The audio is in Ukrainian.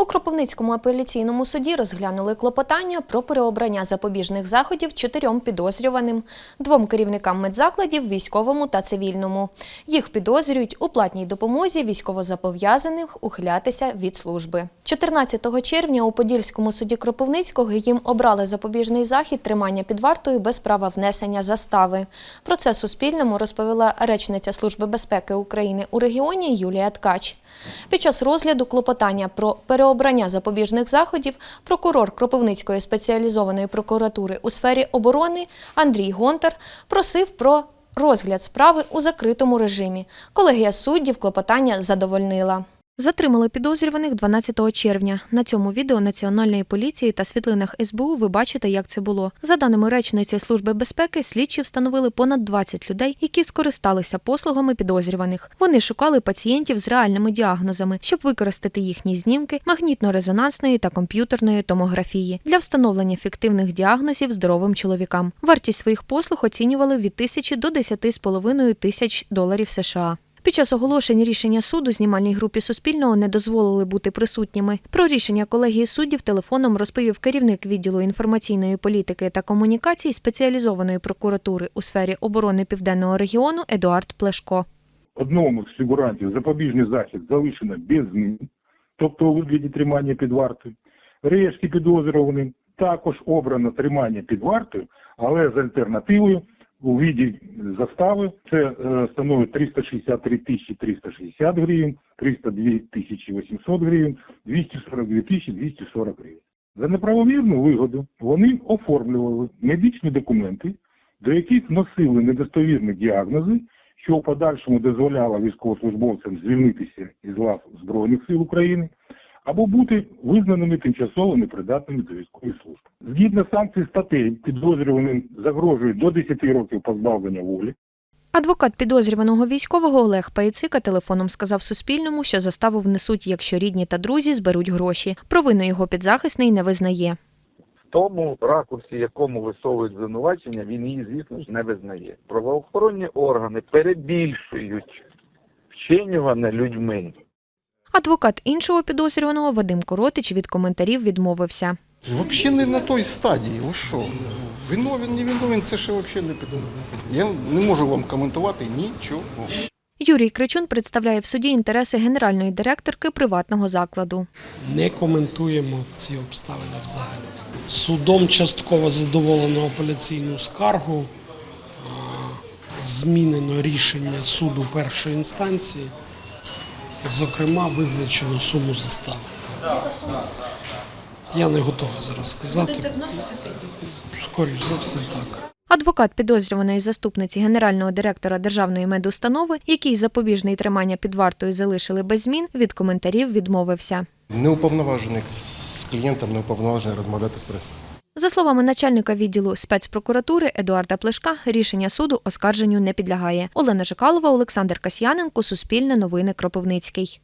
У Кропивницькому апеляційному суді розглянули клопотання про переобрання запобіжних заходів чотирьом підозрюваним, двом керівникам медзакладів, військовому та цивільному. Їх підозрюють у платній допомозі військовозапов'язаних ухилятися від служби. 14 червня у Подільському суді Кропивницького їм обрали запобіжний захід тримання під вартою без права внесення застави. Про це Суспільному розповіла речниця Служби безпеки України у регіоні Юлія Ткач. Під час розгляду клопотання про переобрання запобіжних заходів прокурор Кропивницької спеціалізованої прокуратури у сфері оборони Андрій Гонтар просив про розгляд справи у закритому режимі. Колегія суддів клопотання задовольнила. Затримали підозрюваних 12 червня. На цьому відео Національної поліції та світлинах СБУ ви бачите, як це було. За даними речниці Служби безпеки, слідчі встановили понад 20 людей, які скористалися послугами підозрюваних. Вони шукали пацієнтів з реальними діагнозами, щоб використати їхні знімки магнітно-резонансної та комп'ютерної томографії для встановлення фіктивних діагнозів здоровим чоловікам. Вартість своїх послуг оцінювали від тисячі до 10,5 тисяч доларів США. Під час оголошення рішення суду знімальній групі Суспільного не дозволили бути присутніми. Про рішення колегії суддів телефоном розповів керівник відділу інформаційної політики та комунікацій спеціалізованої прокуратури у сфері оборони південного регіону Едуард Плешко. одному з фігурантів запобіжний захід залишено без змін, тобто у вигляді тримання під вартою. Решті підозрюваним також обрано тримання під вартою, але з альтернативою у віді застави це е, становить 363 тисячі 360 гривень, 302 тисячі 800 гривень, 242 тисячі 240 гривень. За неправомірну вигоду вони оформлювали медичні документи, до яких вносили недостовірні діагнози, що в подальшому дозволяло військовослужбовцям звільнитися із лав Збройних сил України або бути визнаними тимчасово непридатними до військової служби. Згідно санкцій статей, підозрюваним загрожує до 10 років позбавлення волі, Адвокат підозрюваного військового Олег Паїцика телефоном сказав Суспільному, що заставу внесуть, якщо рідні та друзі зберуть гроші. Провину його підзахисний не визнає. В тому ракурсі, якому висовують звинувачення, він її, звісно ж, не визнає. Правоохоронні органи перебільшують вчинюване людьми. Адвокат іншого підозрюваного Вадим Коротич від коментарів відмовився. Взагалі не на той стадії. Ви що? Виновен, не виновен, це ще взагалі не піду. Я не можу вам коментувати нічого. Юрій Кричун представляє в суді інтереси генеральної директорки приватного закладу. Не коментуємо ці обставини взагалі. Судом частково задоволено апеляційну скаргу. Змінено рішення суду першої інстанції. Зокрема, визначено суму застави. Я не готовий зараз сказати. Скоріш за все, так. Адвокат підозрюваної заступниці генерального директора державної медустанови, який запобіжний тримання під вартою залишили без змін, від коментарів відмовився. Не уповноважений з клієнтом, не уповноважений розмовляти з пресою. За словами начальника відділу спецпрокуратури Едуарда Плешка, рішення суду оскарженню не підлягає. Олена Жикалова, Олександр Касьяненко, Суспільне новини Кропивницький.